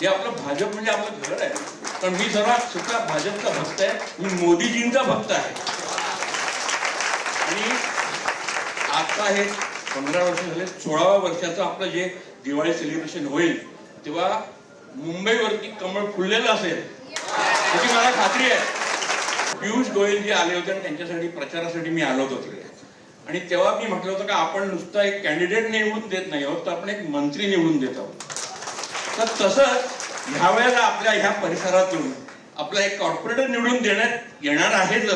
जे आपलं भाजप म्हणजे आपलं घर आहे. पण मी सर्वात सुद्धा भाजपचा भक्त आहे. मी मोदीजींचा भक्त आहे. आणि आता हे पंधरा वर्ष झाले सोळाव्या वर्षाचं आपलं जे दिवाळी सेलिब्रेशन होईल तेव्हा मुंबईवरती कमळ फुललेलं असेल त्याची मला खात्री आहे. पियुष गोयल जे आले होते आणि त्यांच्यासाठी प्रचारासाठी मी आलो होतो तिकडे. आणि तेव्हा मी म्हटलं होतं का आपण नुसतं एक कॅन्डिडेट निवडून देत नाही आहोत तर आपण एक मंत्री निवडून देत आहोत. तर तसं ह्या वेळेला आपल्या ह्या परिसरातून आपला एक कॉर्पोरेटर निवडून देण्यात येणार आहेच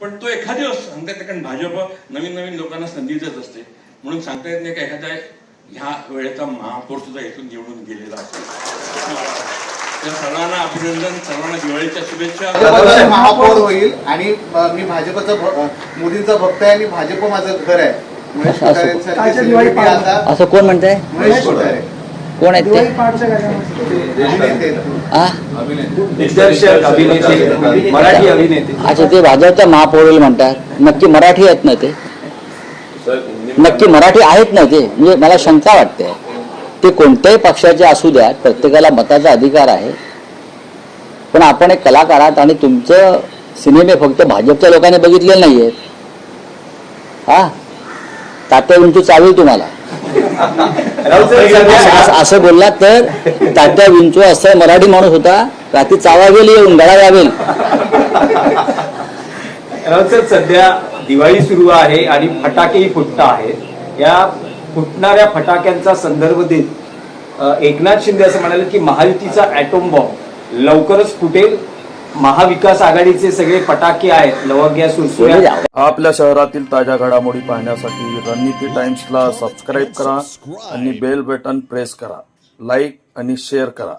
पण तो एखादी दिवस सांगता येते कारण भाजप नवीन नवीन लोकांना संधी देत असते. म्हणून सांगता येत नाही का एखादा ह्या वेळेचा महापौर सुद्धा इथून निवडून गेलेला असेल तर सर्वांना अभिनंदन सर्वांना दिवाळीच्या शुभेच्छा. महापौर होईल आणि मी भाजपचा मोदींचा भक्त आहे आणि भाजप माझं घर आहे. महेश पाडवा. असं कोण म्हणतंय? महेश कोठारे. कोण आहेत ते? मराठी अभिनेते. अच्छा ते भाजपचा महापौर म्हणतात. नक्की मराठी आहेत ना ते? नक्की मराठी आहेत ना ते? म्हणजे मला शंका वाटते. ते कोणत्याही पक्षाचे असू द्या प्रत्येकाला मताचा अधिकार आहे. पण आपण एक कलाकार आहात आणि तुमचं सिनेमे फक्त भाजपच्या लोकांनी बघितलेले नाही आहेत हा? तात्या विंचू चावेल तुम्हाला. असं- असं- असं बोललात तर तात्या विंचू असं मराठी माणूस होता रात्री चावावेल येऊन गळा यावेल राऊत सध्या दिवाळी सुरू आहे आणि फटाकेही फुटत आहेत या फुटणाऱ्या फटाक्यांचा संदर्भ देत एकनाथ शिंदे असं म्हणाले की महायुतीचा ॲटोम बॉम्ब लवकरच फुटेल. महाविकास आघाडीचे सगळे फटाके आहेत लवंग्या सुरसुऱ्या. आपल्या शहरातील ताज्या घडामोडी पाहण्यासाठी रणनीती टाइम्सला सबस्क्राईब करा आणि बेल बटन प्रेस करा. लाईक आणि शेअर करा.